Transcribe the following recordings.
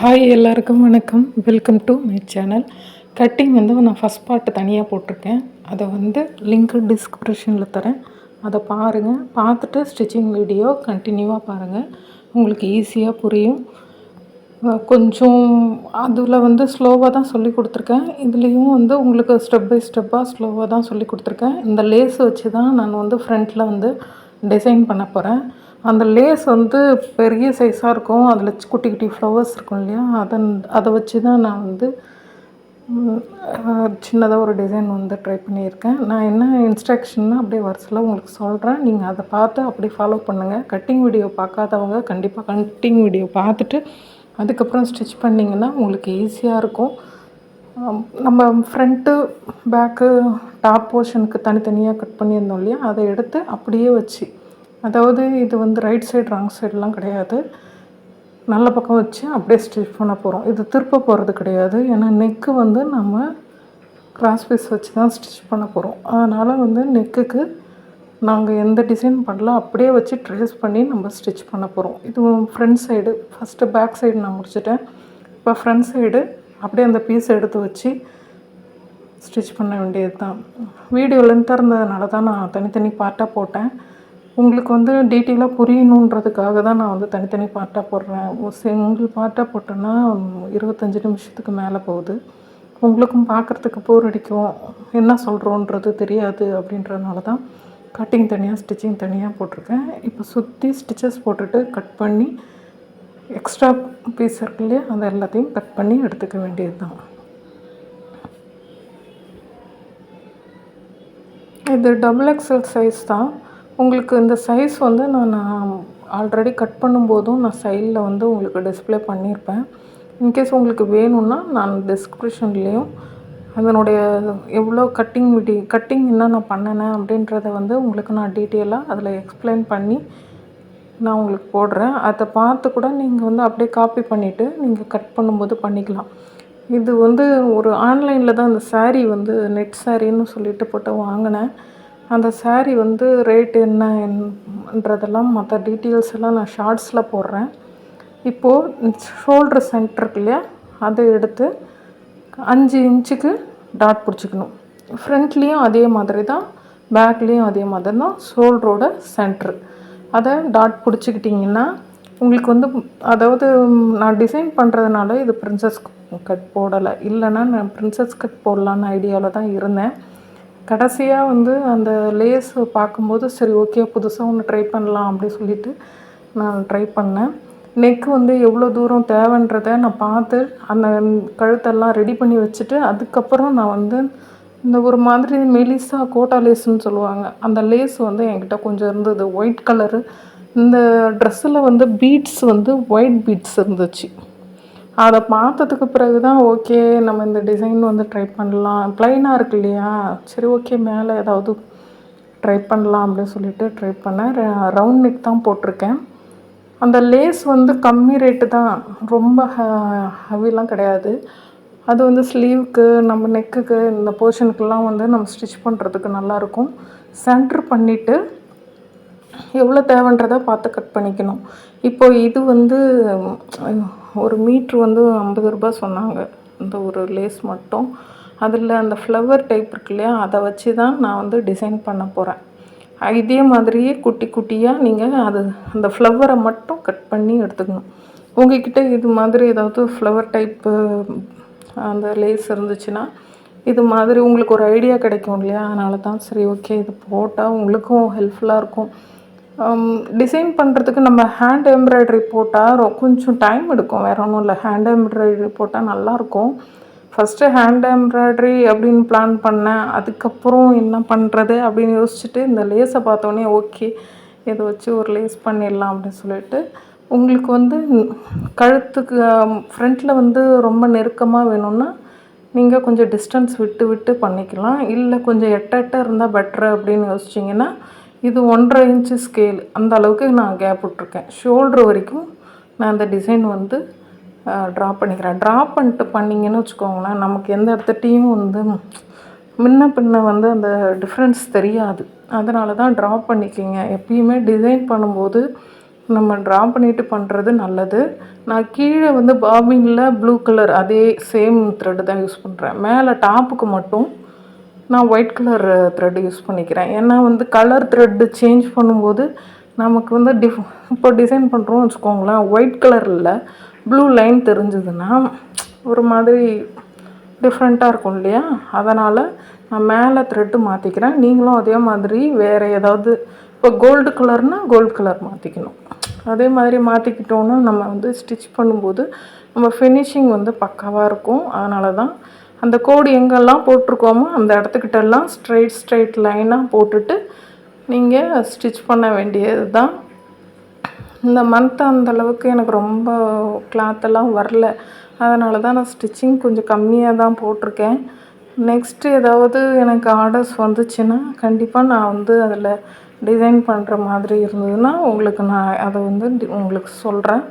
Hi எல்லாருக்கும் வணக்கம். Welcome to my channel cutting வந்து நான் ஃபஸ்ட் பார்ட்டு தனியாக போட்டிருக்கேன். அதை வந்து லிங்க் டிஸ்கிரிப்ஷனில் தரேன். அதை பாருங்கள் பார்த்துட்டு ஸ்டிச்சிங் வீடியோ கண்டினியூவாக பாருங்கள் உங்களுக்கு ஈஸியாக புரியும். கொஞ்சம் அதில் வந்து ஸ்லோவாக தான் சொல்லி கொடுத்துருக்கேன். இதுலேயும் வந்து உங்களுக்கு ஸ்டெப் பை ஸ்டெப்பாக ஸ்லோவாக தான் சொல்லி கொடுத்துருக்கேன். இந்த லேஸ் வச்சு தான் நான் வந்து ஃப்ரண்ட்டில் வந்து டிசைன் பண்ண போகிறேன் அந்த லேஸ் வந்து பெரிய சைஸாக இருக்கும். அதில் குட்டி குட்டி ஃப்ளவர்ஸ் இருக்கும் இல்லையா? அதன் அதை வச்சு தான் நான் வந்து சின்னதாக ஒரு டிசைன் வந்து ட்ரை பண்ணியிருக்கேன். நான் என்ன இன்ஸ்ட்ரக்ஷன்னா அப்படியே வரிசையில் உங்களுக்கு சொல்கிறேன் நீங்கள் அதை பார்த்து அப்படியே ஃபாலோ பண்ணுங்கள் கட்டிங் வீடியோ பார்க்காதவங்க கண்டிப்பாக கட்டிங் வீடியோ பார்த்துட்டு அதுக்கப்புறம் ஸ்டிச் பண்ணிங்கன்னா உங்களுக்கு ஈஸியாக இருக்கும். நம்ம ஃப்ரண்ட்டு பேக்கு டாப் போர்ஷனுக்கு தனித்தனியாக கட் பண்ணியிருந்தோம் இல்லையா? அதை எடுத்து அப்படியே வச்சு அதாவது இது வந்து ரைட் சைடு ராங் சைடெலாம் கிடையாது. நல்ல பக்கம் வச்சு அப்படியே ஸ்டிச் பண்ண போகிறோம் இது திருப்ப போகிறது கிடையாது. ஏன்னா நெக்கு வந்து நம்ம கிராஸ் பீஸ் வச்சு தான் ஸ்டிச் பண்ண போகிறோம் அதனால் வந்து நெக்குக்கு நாங்கள் எந்த டிசைன் பண்ணல அப்படியே வச்சு ட்ரேஸ் பண்ணி நம்ம ஸ்டிச் பண்ண போகிறோம் இது front side first back side நான் முடிச்சிட்டேன். இப்போ ஃப்ரண்ட் சைடு அப்படியே அந்த பீஸ் எடுத்து வச்சு ஸ்டிச் பண்ண வேண்டியது தான் வீடியோ லென்த்தாக இருந்ததுனால தான் நான் தனித்தனி பார்ட்டாக போட்டேன். உங்களுக்கு வந்து டீட்டெயிலாக புரியணுன்றதுக்காக தான் நான் வந்து தனித்தனி பார்ட்டாக போடுறேன். சிங்கிள் பார்ட்டாக போட்டேன்னா இருபத்தஞ்சி நிமிஷத்துக்கு மேலே போகுது. உங்களுக்கும் பார்க்குறதுக்கு போர் அடிக்கும். என்ன சொல்கிறோன்றது தெரியாது அப்படின்றதுனால தான் கட்டிங் தனியாக ஸ்டிச்சிங் தனியாக போட்டிருக்கேன். இப்போ சுற்றி ஸ்டிச்சஸ் போட்டுட்டு கட் பண்ணி எக்ஸ்ட்ரா பீஸ் இருக்குல்லையே அதை எல்லாத்தையும் கட் பண்ணி எடுத்துக்க வேண்டியது தான் இது டபுள் எக்ஸல் சைஸ் தான். உங்களுக்கு இந்த சைஸ் வந்து நான் ஆல்ரெடி கட் பண்ணும்போதும் நான் சைடில் வந்து உங்களுக்கு டிஸ்பிளே பண்ணியிருப்பேன் இன்கேஸ் உங்களுக்கு வேணும்னா நான் டிஸ்கிரிப்ஷன்லேயும் அதனுடைய எவ்வளோ கட்டிங் மிடி கட்டிங் என்ன நான் பண்ணினேன் அப்படின்றத வந்து உங்களுக்கு நான் டீட்டெயிலாக அதில் எக்ஸ்பிளைன் பண்ணி நான் உங்களுக்கு போடுறேன். அதை பார்த்து கூட நீங்கள் வந்து அப்படியே காப்பி பண்ணிவிட்டு நீங்கள் கட் பண்ணும்போது பண்ணிக்கலாம். இது வந்து ஒரு ஆன்லைனில் தான் இந்த சாரீ வந்து நெட் சாரின்னு சொல்லிட்டு போட்டு வாங்கினேன். அந்த saree வந்து ரேட் என்ன என்றதெல்லாம் மற்ற டீட்டெயில்ஸ் எல்லாம் நான் ஷார்ட்ஸில் போடுறேன். இப்போது ஷோல்டர் சென்டர் இருக்கு இல்லையா? அதை எடுத்து அஞ்சு இன்ச்சுக்கு டாட் பிடிச்சிக்கணும். ஃப்ரண்ட்லேயும் அதே மாதிரி தான் பேக்லேயும் அதே மாதிரி தான் ஷோல்டரோட சென்ட்ரு அதை டாட் பிடிச்சிக்கிட்டிங்கன்னா உங்களுக்கு வந்து அதாவது நான் டிசைன் பண்ணுறதுனால இது பிரின்சஸ் கட் போடலை. இல்லைன்னா நான் பிரின்சஸ் கட் போடலான்னு ஐடியாவில் தான் இருந்தேன். கடைசியாக வந்து அந்த லேஸ் பார்க்கும்போது சரி ஓகே புதுசாக ஒன்று ட்ரை பண்ணலாம் அப்படி சொல்லிட்டு நான் ட்ரை பண்ணேன். நெக் வந்து எவ்வளோ தூரம் தேவைன்றத நான் பார்த்து அந்த கழுத்தெல்லாம் ரெடி பண்ணி வச்சுட்டு அதுக்கப்புறம் நான் வந்து இந்த ஒரு மாதிரி மெலிசா கோட்டா லேஸ்ன்னு சொல்லுவாங்க. அந்த லேஸ் வந்து என்கிட்ட கொஞ்சம் இருந்தது. White colour. இந்த ட்ரெஸ்ஸில் வந்து பீட்ஸ் வந்து ஒயிட் பீட்ஸ் இருந்துச்சு. அதை பார்த்ததுக்கு பிறகு தான் ஓகே நம்ம இந்த டிசைன் வந்து ட்ரை பண்ணலாம். ப்ளைனாக இருக்கு இல்லையா? சரி ஓகே மேலே ஏதாவது ட்ரை பண்ணலாம் அப்படின்னு சொல்லிட்டு ட்ரை பண்ணேன். ரவுண்ட் நெக் தான் போட்டிருக்கேன். அந்த லேஸ் வந்து கம்மி ரேட்டு தான். ரொம்ப ஹெவிலாம் கிடையாது. அது வந்து ஸ்லீவுக்கு நம்ம நெக்குக்கு இந்த போர்ஷனுக்கெல்லாம் வந்து நம்ம ஸ்டிச் பண்ணுறதுக்கு நல்லாயிருக்கும். சென்டர் பண்ணிவிட்டு எவ்வளோ தேவைன்றதை பார்த்து கட் பண்ணிக்கணும். இப்போ இது வந்து ஒரு மீட்ரு வந்து ஐம்பது ரூபாய் சொன்னாங்க. இந்த ஒரு லேஸ் மட்டும். அதில் அந்த ஃப்ளவர் டைப் இருக்கு இல்லையா அதை வச்சு தான் நான் வந்து டிசைன் பண்ண போகிறேன் இதே மாதிரியே குட்டி குட்டியாக நீங்கள் அது அந்த ஃப்ளவரை மட்டும் கட் பண்ணி எடுத்துக்கணும். உங்ககிட்ட இது மாதிரி ஏதாவது ஃப்ளவர் டைப்பு அந்த லேஸ் இருந்துச்சுன்னா இது மாதிரி உங்களுக்கு ஒரு ஐடியா கிடைக்கும் இல்லையா அதனால தான் சரி ஓகே இது போட்டால் உங்களுக்கும் ஹெல்ப்ஃபுல்லாக இருக்கும். Um, டிசைன் பண்ணுறதுக்கு நம்ம ஹேண்ட் எம்ப்ராய்டரி போட்டால் கொஞ்சம் டைம் எடுக்கும். வேற ஒன்றும் இல்லை. ஹேண்ட் எம்ப்ராய்டரி போட்டால் நல்லாயிருக்கும் ஃபஸ்ட்டு ஹேண்ட் எம்ப்ராய்டரி அப்படின்னு பிளான் பண்ணேன். அதுக்கப்புறம் என்ன பண்ணுறது அப்படின்னு யோசிச்சுட்டு இந்த லேஸை பார்த்தோன்னே ஓகே இதை வச்சு ஒரு லேஸ் பண்ணிடலாம் அப்படின்னு சொல்லிட்டு உங்களுக்கு வந்து கழுத்துக்கு um, ஃப்ரண்ட்டில் வந்து ரொம்ப நெருக்கமாக வேணும்னா நீங்கள் கொஞ்சம் டிஸ்டன்ஸ் விட்டு விட்டு பண்ணிக்கலாம். இல்லை கொஞ்சம் எட்ட எட்ட இருந்தால் பெட்ரு அப்படின்னு யோசிச்சிங்கன்னா இது ஒன்றரை இன்ச்சு ஸ்கேல் அந்த அளவுக்கு நான் கேப் விட்ருக்கேன் ஷோல்ட்ரு வரைக்கும் நான் அந்த டிசைன் வந்து ட்ரா பண்ணிக்கிறேன். ட்ரா பண்ணிட்டு பண்ணிங்கன்னு வச்சுக்கோங்களேன் நமக்கு எந்த இடத்துட்டையும் வந்து முன்ன பின்ன வந்து அந்த டிஃப்ரென்ஸ் தெரியாது. அதனால தான் ட்ரா பண்ணிக்கிங்க. எப்பயுமே டிசைன் பண்ணும்போது நம்ம ட்ரா பண்ணிட்டு பண்ணுறது நல்லது. நான் கீழே வந்து பாபிங்கில் ப்ளூ கலர் அதே சேம் த்ரெட்டு தான் யூஸ் பண்ணுறேன் மேலே டாப்புக்கு மட்டும் நான் ஒயிட் கலர் த்ரெட் யூஸ் பண்ணிக்கிறேன். ஏன்னா வந்து கலர் த்ரெட்டு சேஞ்ச் பண்ணும்போது நமக்கு வந்து டிஃப் இப்போ டிசைன் பண்ணுறோம் வச்சுக்கோங்களேன் ஒயிட் கலரில் ப்ளூ லைன் தெரிஞ்சதுன்னா ஒரு மாதிரி டிஃப்ரெண்ட்டாக இருக்கும் இல்லையா? அதனால் நான் மேலே த்ரெட்டு மாற்றிக்கிறேன் நீங்களும் அதே மாதிரி வேறு ஏதாவது இப்போ கோல்டு கலர்னால் கோல்டு கலர் மாற்றிக்கணும் அதே மாதிரி மாற்றிக்கிட்டோன்னா நம்ம வந்து ஸ்டிச் பண்ணும்போது நம்ம ஃபினிஷிங் வந்து பக்காவாக இருக்கும். அதனால தான் அந்த கோடு எங்கெல்லாம் போட்டிருக்கோமோ அந்த இடத்துக்கிட்டெல்லாம் ஸ்ட்ரைட் ஸ்ட்ரைட் லைனாக போட்டுட்டு நீங்கள் ஸ்டிச் பண்ண வேண்டியது தான் இந்த மந்த் அந்தளவுக்கு எனக்கு ரொம்ப கிளாத்தெல்லாம் வரல. அதனால தான் நான் ஸ்டிச்சிங் கொஞ்சம் கம்மியாக தான் போட்டிருக்கேன். நெக்ஸ்ட்டு ஏதாவது எனக்கு ஆர்டர்ஸ் வந்துச்சுன்னா கண்டிப்பாக நான் வந்து அதில் டிசைன் பண்ணுற மாதிரி இருந்ததுன்னா உங்களுக்கு நான் அதை வந்து உங்களுக்கு சொல்கிறேன்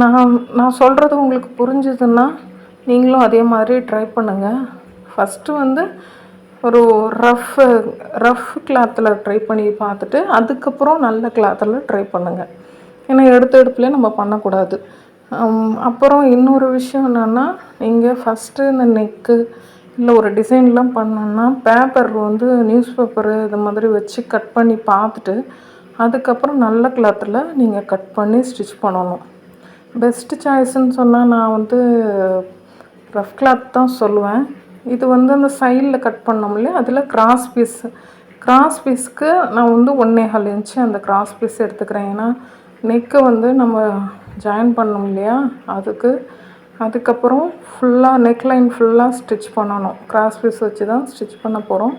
நான் நான் சொல்கிறது உங்களுக்கு புரிஞ்சுதுன்னா நீங்களும் அதே மாதிரி ட்ரை பண்ணுங்கள் ஃபஸ்ட்டு வந்து ஒரு ரஃப் ரஃப் கிளாத்தில் ட்ரை பண்ணி பார்த்துட்டு அதுக்கப்புறம் நல்ல கிளாத்தில் ட்ரை பண்ணுங்கள் ஏன்னா எடுத்த எடுப்புலேயே நம்ம பண்ணக்கூடாது. அப்புறம் இன்னொரு விஷயம் என்னென்னா நீங்கள் ஃபஸ்ட்டு இந்த நெக்கு இல்லை ஒரு டிசைன்லாம் பண்ணோன்னா பேப்பர் வந்து நியூஸ் பேப்பரு இது மாதிரி வச்சு கட் பண்ணி பார்த்துட்டு அதுக்கப்புறம் நல்ல கிளாத்தில் நீங்கள் கட் பண்ணி ஸ்டிச் பண்ணணும். பெஸ்ட்டு சாய்ஸ்ன்னு சொன்னால் நான் வந்து ரஃப் கிளாத் தான் சொல்லுவேன். இது வந்து அந்த சைடில் கட் பண்ணோம் இல்லையா அதில் கிராஸ் பீஸ் கிராஸ் பீஸ்க்கு நான் வந்து ஒன்றே ஹால் இன்ச்சு அந்த கிராஸ் பீஸ் எடுத்துக்கிறேன். ஏன்னா நெக்கை வந்து நம்ம ஜாயின் பண்ணோம் இல்லையா அதுக்கு. அதுக்கப்புறம் ஃபுல்லாக நெக்லைன் ஃபுல்லாக ஸ்டிச் பண்ணணும். கிராஸ் பீஸ் வச்சு தான் ஸ்டிச் பண்ண போகிறோம்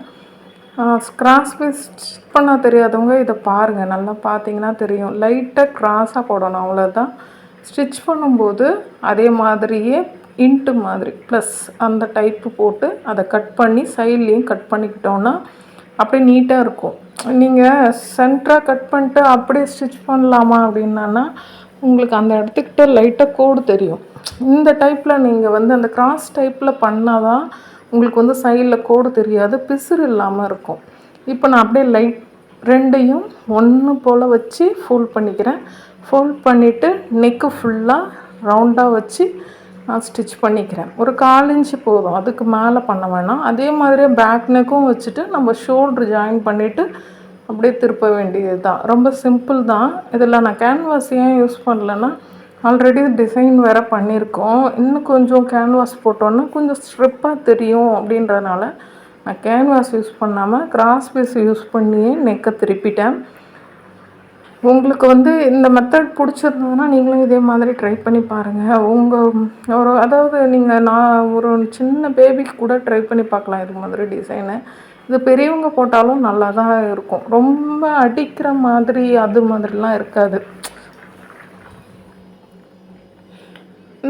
கிராஸ் பீஸ் ஸ்டிச் பண்ண தெரியாதவங்க இதை பாருங்கள் நல்லா பார்த்தீங்கன்னா தெரியும். லைட்டாக கிராஸாக போடணும் அவ்வளோதான் ஸ்டிச் பண்ணும்போது அதே மாதிரியே இன்ட்டு மாதிரி ப்ளஸ் அந்த டைப்பு போட்டு அதை கட் பண்ணி சைட்லேயும் கட் பண்ணிக்கிட்டோன்னா அப்படியே நீட்டாக இருக்கும். நீங்கள் சென்டராக கட் பண்ணிட்டு அப்படியே ஸ்டிச் பண்ணலாமா அப்படின்னா உங்களுக்கு அந்த இடத்துக்கிட்ட லைட்டாக கோடு தெரியும். இந்த டைப்பில் நீங்கள் வந்து அந்த கிராஸ் டைப்பில் பண்ணால் தான் உங்களுக்கு வந்து சைடில் கோடு தெரியாது பிசுறு இல்லாமல் இருக்கும். இப்போ நான் அப்படியே லைட் ரெண்டையும் ஒன்று போல் வச்சு ஃபோல்ட் பண்ணிக்கிறேன். ஃபோல்ட் பண்ணிவிட்டு நெக்கு ஃபுல்லாக ரவுண்டாக வச்சு நான் ஸ்டிச் பண்ணிக்கிறேன். ஒரு கால் இன்ச்சு போதும். அதுக்கு மேலே பண்ண வேணாம். அதே மாதிரியே பேக் நெக்கும் வச்சுட்டு நம்ம ஷோல்ட்ரு ஜாயின் பண்ணிவிட்டு அப்படியே திருப்ப வேண்டியது தான் ரொம்ப சிம்பிள் தான். இதில் நான் கேன்வாஸ் ஏன் யூஸ் பண்ணலன்னா ஆல்ரெடி டிசைன் வேறு பண்ணியிருக்கோம். இன்னும் கொஞ்சம் கேன்வாஸ் போட்டோன்னா கொஞ்சம் ஸ்ட்ரிப்பாக தெரியும் அப்படின்றதுனால நான் கேன்வாஸ் யூஸ் பண்ணாமல் கிராஸ் பீஸ் யூஸ் பண்ணியே நெக்கை திருப்பிட்டேன். உங்களுக்கு வந்து இந்த மெத்தட் பிடிச்சிருந்ததுன்னா நீங்களும் இதே மாதிரி ட்ரை பண்ணி பாருங்கள் உங்கள் ஒரு அதாவது நீங்கள் நான் ஒரு சின்ன பேபிக்கு கூட ட்ரை பண்ணி பார்க்கலாம் இது மாதிரி டிசைனு இது பெரியவங்க போட்டாலும் நல்லா தான் இருக்கும். ரொம்ப அடிக்கிற மாதிரி அது மாதிரிலாம் இருக்காது.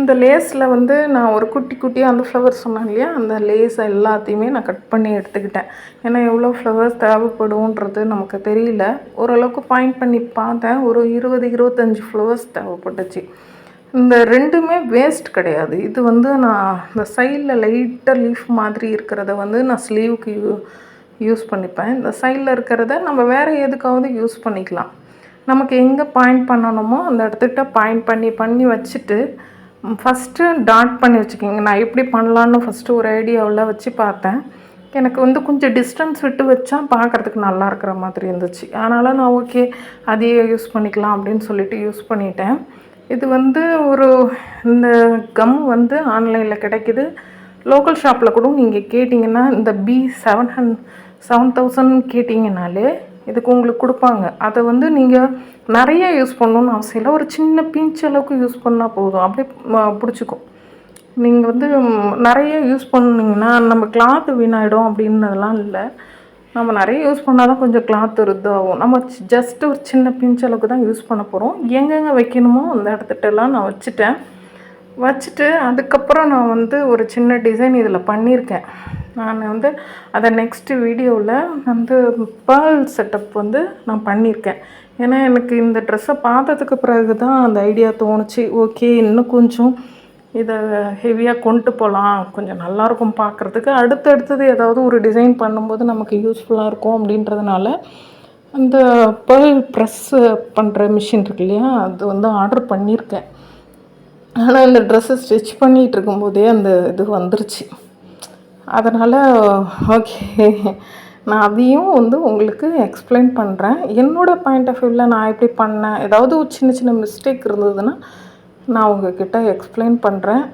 இந்த லேஸில் வந்து நான் ஒரு குட்டி குட்டியாக அந்த ஃப்ளவர் சொன்னேன் இல்லையா? அந்த லேஸ் எல்லாத்தையுமே நான் கட் பண்ணி எடுத்துக்கிட்டேன். ஏன்னா எவ்வளோ ஃப்ளவர்ஸ் தேவைப்படுன்றது நமக்கு தெரியல. ஓரளவுக்கு பாயிண்ட் பண்ணி பார்த்தேன். ஒரு இருபது இருபத்தஞ்சி ஃப்ளவர்ஸ் தேவைப்பட்டுச்சு. இந்த ரெண்டுமே வேஸ்ட் கிடையாது. இது வந்து நான் இந்த சைடில் லைட்டாக லீஃப் மாதிரி இருக்கிறத வந்து நான் ஸ்லீவுக்கு யூ யூஸ் பண்ணிப்பேன். இந்த சைடில் இருக்கிறத நம்ம வேறு எதுக்காவது யூஸ் பண்ணிக்கலாம். நமக்கு எங்கே பாயிண்ட் பண்ணணுமோ அந்த இடத்துக்கிட்ட பாயிண்ட் பண்ணி பண்ணி வச்சுட்டு ஃபஸ்ட்டு டாட் பண்ணி வச்சுக்கிங்க. நான் எப்படி பண்ணலான்னு ஃபஸ்ட்டு ஒரு ஐடியாவில் வச்சு பார்த்தேன். எனக்கு வந்து கொஞ்சம் டிஸ்டன்ஸ் விட்டு வச்சா பார்க்குறதுக்கு நல்லா இருக்கிற மாதிரி இருந்துச்சு. அதனால் நான் ஓகே அதையே யூஸ் பண்ணிக்கலாம் அப்படின்னு சொல்லிட்டு யூஸ் பண்ணிட்டேன். இது வந்து ஒரு இந்த கம் வந்து ஆன்லைனில் கிடைக்கிது. லோக்கல் ஷாப்பில் கூட நீங்கள் கேட்டிங்கன்னா இந்த B seven hundred seven thousand கேட்டிங்கனாலே இதுக்கு உங்களுக்கு கொடுப்பாங்க. அதை வந்து நீங்கள் நிறைய யூஸ் பண்ணணுன்னு அவசியம் இல்லை. ஒரு சின்ன பிஞ்ச் அளவுக்கு யூஸ் பண்ணால் போதும். அப்படியே பிடிச்சிக்கும். நீங்கள் வந்து நிறைய யூஸ் பண்ணிங்கன்னா நம்ம கிளாத்து வீணாயிடும் அப்படின்னதெல்லாம் இல்லை. நம்ம நிறைய யூஸ் பண்ணால் தான் கொஞ்சம் கிளாத் இதாகும் நம்ம ஜஸ்ட் ஒரு சின்ன பிஞ்ச் அளவுக்கு தான் யூஸ் பண்ண போகிறோம் எங்கெங்கே வைக்கணுமோ அந்த இடத்துட்டெல்லாம் நான் வச்சுட்டேன். வச்சுட்டு அதுக்கப்புறம் நான் வந்து ஒரு சின்ன டிசைன் இதில் பண்ணியிருக்கேன். நான் வந்து அதை நெக்ஸ்ட்டு வீடியோவில் வந்து பேர்ல் செட்டப் வந்து நான் பண்ணியிருக்கேன். ஏன்னா எனக்கு இந்த ட்ரெஸ்ஸை பார்த்ததுக்கு பிறகு தான் அந்த ஐடியா தோணுச்சு. ஓகே இன்னும் கொஞ்சம் இதை ஹெவியாக கொண்டு போகலாம் கொஞ்சம் நல்லாயிருக்கும் பார்க்குறதுக்கு. அடுத்தடுத்தது ஏதாவது ஒரு டிசைன் பண்ணும்போது நமக்கு யூஸ்ஃபுல்லாக இருக்கும் அப்படின்றதுனால அந்த பேர்ல் ப்ரெஸ்ஸு பண்ணுற மிஷின் இருக்கு இல்லையா அது வந்து ஆர்டர் பண்ணியிருக்கேன். ஆனால் அந்த ட்ரெஸ்ஸை ஸ்டிச் பண்ணிகிட்டு இருக்கும்போதே அந்த இது வந்துருச்சு. அதனால் ஓகே நான் அதையும் வந்து உங்களுக்கு எக்ஸ்பிளைன் பண்ணுறேன் என்னோடய பாயிண்ட் ஆஃப் வியூவில் நான் எப்படி பண்ணேன். ஏதாவது ஒரு சின்ன சின்ன மிஸ்டேக் இருந்ததுன்னா நான் உங்ககிட்ட எக்ஸ்பிளைன் பண்ணுறேன்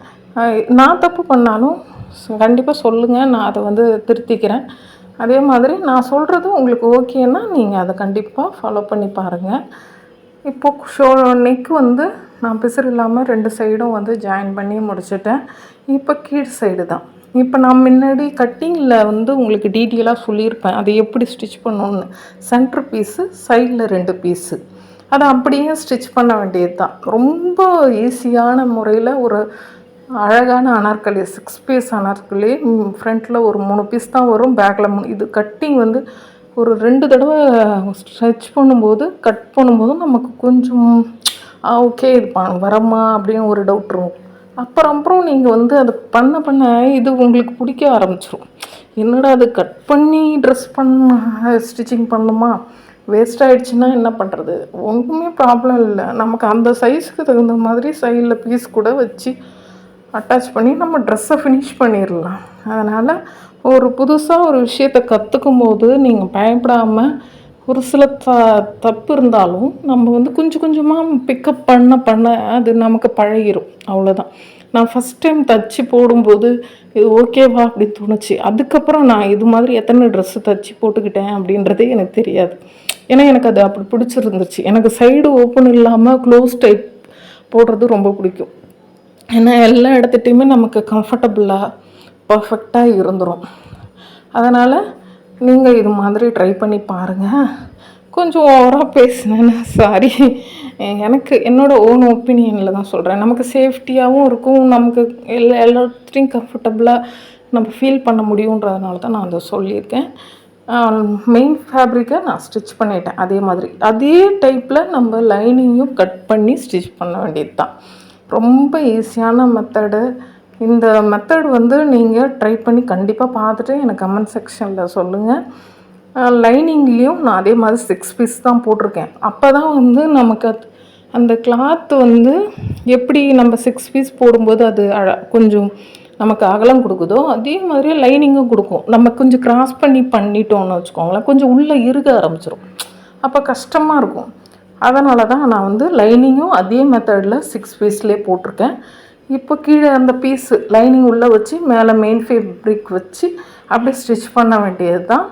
நான் தப்பு பண்ணாலும் கண்டிப்பாக சொல்லுங்கள் நான் அதை வந்து திருத்திக்கிறேன். அதே மாதிரி நான் சொல்கிறது உங்களுக்கு ஓகேன்னா நீங்கள் அதை கண்டிப்பாக ஃபாலோ பண்ணி பாருங்கள் இப்போது ஷோ நெக் வந்து நான் பிசர் இல்லாமல் ரெண்டு சைடும் வந்து ஜாயின் பண்ணி முடிச்சிட்டேன். இப்போ கீழ் சைடு தான். இப்போ நான் முன்னாடி கட்டிங்கில் வந்து உங்களுக்கு டீட்டெயிலாக சொல்லியிருப்பேன். அதை எப்படி ஸ்டிச் பண்ணணுன்னு சென்டர் பீஸு சைடில் ரெண்டு பீஸு அதை அப்படியே ஸ்டிச் பண்ண வேண்டியது தான். ரொம்ப ஈஸியான முறையில் ஒரு அழகான அனார்கலி சிக்ஸ் பீஸ் அனார்கலி ஃப்ரண்ட்டில் ஒரு மூணு பீஸ் தான் வரும். பேக்கில் மூணு இது கட்டிங் வந்து ஒரு ரெண்டு தடவை ஸ்ட்ரெச் பண்ணும்போது கட் பண்ணும்போது நமக்கு கொஞ்சம் ஓகே இது வரமா அப்படின்னு ஒரு டவுட் இருக்கும். அப்புறம் அப்புறம் நீங்கள் வந்து அதை பண்ண பண்ண இது உங்களுக்கு பிடிக்க ஆரம்பிச்சிடும் என்னடா அது கட் பண்ணி ட்ரெஸ் பண்ண ஸ்டிச்சிங் பண்ணுமா? வேஸ்ட் ஆகிடுச்சின்னா என்ன பண்ணுறது ஒன்றுமே ப்ராப்ளம் இல்லை. நமக்கு அந்த சைஸுக்கு தகுந்த மாதிரி சைடில் பீஸ் கூட வச்சு அட்டாச் பண்ணி நம்ம ட்ரெஸ்ஸை ஃபினிஷ் பண்ணிடலாம் அதனால் ஒரு புதுசாக ஒரு விஷயத்தை கற்றுக்கும் போது நீங்கள் பயப்படாமல் ஒரு சில த தப்பு இருந்தாலும் நம்ம வந்து கொஞ்சம் கொஞ்சமாக பிக்கப் பண்ண பண்ண அது நமக்கு பழகிரும். அவ்வளோதான் நான் ஃபஸ்ட் டைம் தச்சு போடும்போது இது ஓகேவா அப்படின்னு தோணுச்சு. அதுக்கப்புறம் நான் இது மாதிரி எத்தனை ட்ரெஸ்ஸு தச்சு போட்டுக்கிட்டேன் அப்படின்றதே எனக்கு தெரியாது. ஏன்னா எனக்கு அது அப்படி பிடிச்சிருந்துச்சு. எனக்கு சைடு ஓப்பன் இல்லாமல் க்ளோஸ் டைப் போடுறது ரொம்ப பிடிக்கும். ஏன்னா எல்லா இடத்துட்டையுமே நமக்கு கம்ஃபர்டபுளாக பர்ஃபெக்டாக இருந்துடும் அதனால் நீங்கள் இது மாதிரி ட்ரை பண்ணி பாருங்கள் கொஞ்சம் ஓவராக பேசினேன்னா சாரி எனக்கு என்னோடய ஓன் ஒப்பீனியனில் தான் சொல்கிறேன் நமக்கு சேஃப்டியாகவும் இருக்கும். நமக்கு எல்லா எல்லாத்தையும் கம்ஃபர்டபுளாக நம்ம ஃபீல் பண்ண முடியுன்றதுனால தான் நான் அதை சொல்லியிருக்கேன். மெயின் ஃபேப்ரிக்கை நான் ஸ்டிச் பண்ணிட்டேன். அதே மாதிரி. அதே டைப்பில் நம்ம லைனிங்கும் கட் பண்ணி ஸ்டிச் பண்ண வேண்டியது தான் ரொம்ப ஈஸியான மெத்தடு இந்த மெத்தட் வந்து நீங்கள் ட்ரை பண்ணி கண்டிப்பாக பார்த்துட்டு எனக்கு கமெண்ட் செக்ஷனில் சொல்லுங்கள் லைனிங்லேயும் நான் அதே மாதிரி சிக்ஸ் பீஸ் தான் போட்டிருக்கேன். அப்போ தான் வந்து நமக்கு அந்த கிளாத் வந்து எப்படி நம்ம சிக்ஸ் பீஸ் போடும்போது அது அழ கொஞ்சம் நமக்கு அகலம் கொடுக்குதோ அதே மாதிரி லைனிங்கும் கொடுக்கும். நம்ம கொஞ்சம் கிராஸ் பண்ணி பண்ணிட்டோம்னு வச்சுக்கோங்களேன் கொஞ்சம் உள்ளே இருக ஆரம்பிச்சிடும் அப்போ கஷ்டமாக இருக்கும். அதனால தான் நான் வந்து லைனிங்கும் அதே மெத்தடில் சிக்ஸ் பீஸ்லேயே போட்டிருக்கேன். இப்போ கீழே அந்த பீஸு லைனிங் உள்ளே வச்சு மேலே மெயின் ஃபேப்ரிக் வச்சு அப்படியே ஸ்டிச் பண்ண வேண்டியது தான்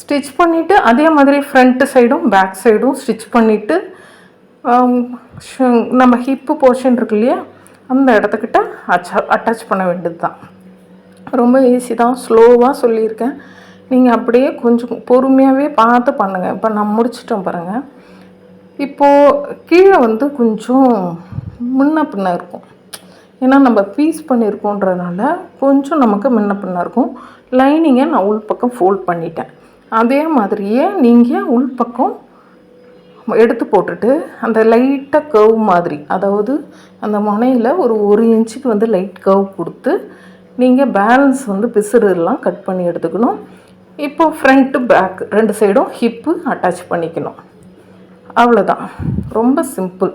ஸ்டிச் பண்ணிவிட்டு அதே மாதிரி ஃப்ரண்ட்டு சைடும் பேக் சைடும் ஸ்டிச் பண்ணிவிட்டு நம்ம ஹிப்பு போர்ஷன் இருக்கு இல்லையா அந்த இடத்துக்கிட்ட அச்சா அட்டாச் பண்ண வேண்டியது தான் ரொம்ப ஈஸி தான். ஸ்லோவாக சொல்லியிருக்கேன். நீங்கள் அப்படியே கொஞ்சம் பொறுமையாகவே பார்த்து பண்ணுங்கள் இப்போ நான் முடிச்சிட்டோம் பாருங்கள் இப்போது கீழே வந்து கொஞ்சம் முன்ன பின்ன இருக்கும். ஏன்னா நம்ம பீஸ் பண்ணியிருக்கோன்றதுனால கொஞ்சம் நமக்கு முன்ன பின்ன இருக்கும். லைனிங்கை நான் உள்பக்கம் ஃபோல்ட் பண்ணிட்டேன். அதே மாதிரியே நீங்கள் உள்பக்கம் எடுத்து போட்டுட்டு அந்த லைட்டாக கர்வ் மாதிரி அதாவது அந்த முனையில் ஒரு ஒரு இன்ச்சுக்கு வந்து லைட் கர்வ் கொடுத்து நீங்கள் பேலன்ஸ் வந்து பிசுறுலாம் கட் பண்ணி எடுத்துக்கணும். இப்போ ஃப்ரண்ட்டு பேக் ரெண்டு சைடும் ஹிப்பு அட்டாச் பண்ணிக்கணும். அவ்வளோதான் ரொம்ப சிம்பிள்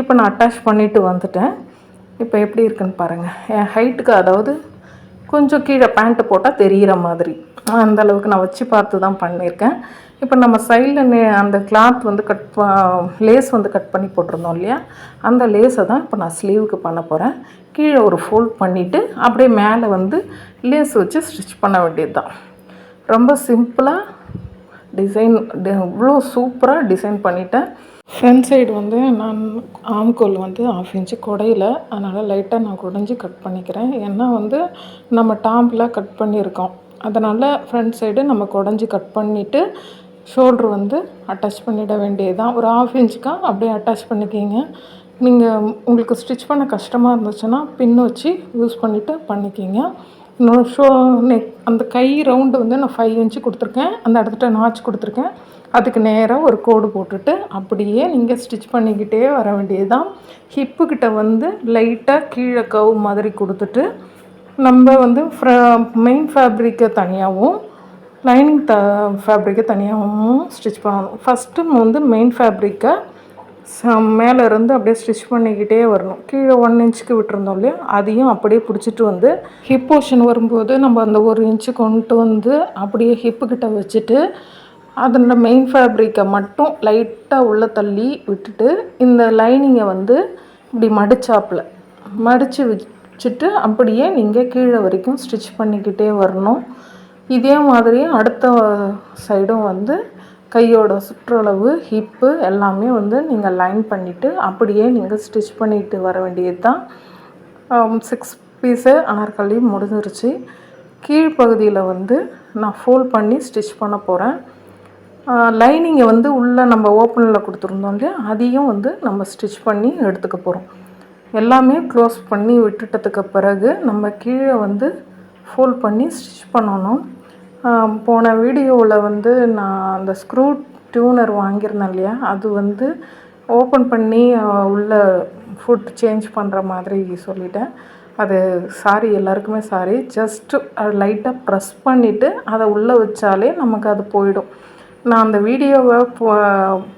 இப்போ நான் அட்டாச் பண்ணிவிட்டு வந்துட்டேன். இப்போ எப்படி இருக்குன்னு பாருங்கள் என் ஹைட்டுக்கு அதாவது கொஞ்சம் கீழே பேண்ட்டு போட்டால் தெரிகிற மாதிரி. அந்த அளவுக்கு நான் வச்சு பார்த்து தான் பண்ணியிருக்கேன். இப்போ நம்ம சைடில் அந்த கிளாத் வந்து கட் லேஸ் வந்து கட் பண்ணி போட்டிருந்தோம் இல்லையா? அந்த லேஸை தான் இப்போ நான் ஸ்லீவுக்கு பண்ண போகிறேன் கீழே ஒரு ஃபோல்ட் பண்ணிவிட்டு அப்படியே மேலே வந்து லேஸ் வச்சு ஸ்டிச் பண்ண வேண்டியது தான் ரொம்ப சிம்பிளாக டிசைன் இவ்வளோ சூப்பராக டிசைன் பண்ணிட்டேன். ஃப்ரண்ட் சைடு வந்து நான் ஆம்கோல் வந்து ஆஃப் இன்ச்சு குடையில அதனால் லைட்டாக நான் குடைஞ்சி கட் பண்ணிக்கிறேன். ஏன்னா வந்து நம்ம டாம்பில் கட் பண்ணியிருக்கோம். அதனால் ஃப்ரண்ட் சைடு நம்ம குடஞ்சி கட் பண்ணிவிட்டு ஷோல்ட்ரு வந்து அட்டாச் பண்ணிட வேண்டியது தான் ஒரு ஆஃப் இன்ச்சுக்காக அப்படியே அட்டாச் பண்ணிக்கிங்க. நீங்கள் உங்களுக்கு ஸ்டிச் பண்ண கஷ்டமாக இருந்துச்சுன்னா பின் வச்சு யூஸ் பண்ணிவிட்டு பண்ணிக்கிங்க. ஷோ நெக் அந்த கை ரவுண்டு வந்து நான் ஃபைவ் இன்ச்சு கொடுத்துருக்கேன். அந்த இடத்துல நாச் கொடுத்துருக்கேன். அதுக்கு நேராக ஒரு கோடு போட்டுட்டு அப்படியே நீங்கள் ஸ்டிச் பண்ணிக்கிட்டே வர வேண்டியது தான் ஹிப்புக்கிட்ட வந்து லைட்டாக கீழே கவு மாதிரி கொடுத்துட்டு நம்ம வந்து ஃப்ரா மெயின் ஃபேப்ரிக்கை தனியாகவும் லைனிங் த ஃபேப்ரிக்கை தனியாகவும் ஸ்டிச் பண்ணணும். ஃபஸ்ட்டு வந்து மெயின் ஃபேப்ரிக்கை மேலே இருந்து அப்படியே ஸ்டிச் பண்ணிக்கிட்டே வரணும். கீழே ஒன் இன்ச்சுக்கு விட்டுருந்தோம் இல்லையா? அதையும் அப்படியே பிடிச்சிட்டு வந்து ஹிப் போர்ஷன் வரும்போது நம்ம அந்த ஒரு இன்ச்சு கொண்டு வந்து அப்படியே ஹிப்புக்கிட்ட வச்சுட்டு அதனோட மெயின் ஃபேப்ரிக்கை மட்டும் லைட்டாக உள்ளே தள்ளி விட்டுட்டு இந்த லைனிங்கை வந்து இப்படி மடிச்சாப்பில். மடித்து வச்சுட்டு அப்படியே நீங்கள் கீழே வரைக்கும் ஸ்டிச் பண்ணிக்கிட்டே வரணும். இதே மாதிரியும் அடுத்த சைடும் வந்து கையோட சுற்றளவு ஹிப்பு எல்லாமே வந்து நீங்கள் லைன் பண்ணிவிட்டு அப்படியே நீங்கள் ஸ்டிச் பண்ணிட்டு வர வேண்டியது தான் சிக்ஸ் பீஸு அனார்கலி முடிஞ்சிருச்சு. கீழ்ப்பகுதியில் வந்து நான் ஃபோல்ட் பண்ணி ஸ்டிச் பண்ண போகிறேன் லைனிங்கை வந்து உள்ளே நம்ம ஓப்பனில் கொடுத்துருந்தோம் இல்லையா? அதையும் வந்து நம்ம ஸ்டிச் பண்ணி எடுத்துக்க போகிறோம் எல்லாமே க்ளோஸ் பண்ணி விட்டுட்டதுக்கு பிறகு நம்ம கீழே வந்து ஃபோல்ட் பண்ணி ஸ்டிச் பண்ணணும். போன வீடியோவில் வந்து நான் அந்த ஸ்க்ரூ டியூனர் வாங்கியிருந்தேன் இல்லையா? அது வந்து ஓப்பன் பண்ணி உள்ள ஃபுட் சேஞ்ச் பண்ணுற மாதிரி சொல்லிட்டேன். அது சாரி எல்லாருக்குமே சாரி ஜஸ்ட்டு அது லைட்டாக ப்ரெஸ் பண்ணிவிட்டு அதை உள்ளே வச்சாலே நமக்கு அது போயிடும். நான் அந்த வீடியோவை போ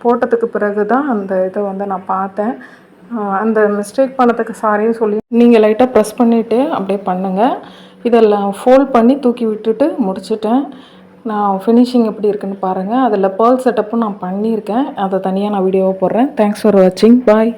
போட்டதுக்கு பிறகு தான் அந்த இதை வந்து நான் பார்த்தேன். அந்த மிஸ்டேக் பண்ணதுக்கு சாரின்னு சொல்லி நீங்கள் லைட்டாக ப்ரெஸ் பண்ணிவிட்டு அப்படியே பண்ணுங்கள் இதெல்லாம் ஃபோல்ட் பண்ணி தூக்கி விட்டுட்டு முடிச்சிட்டேன். நான் ஃபினிஷிங் எப்படி இருக்குன்னு பாருங்கள் அதில் பேர்ல் செட்டப்பும் நான் பண்ணியிருக்கேன். அதை தனியாக நான் வீடியோவை போடுறேன். தேங்க்ஸ் ஃபார் வாட்சிங் பாய்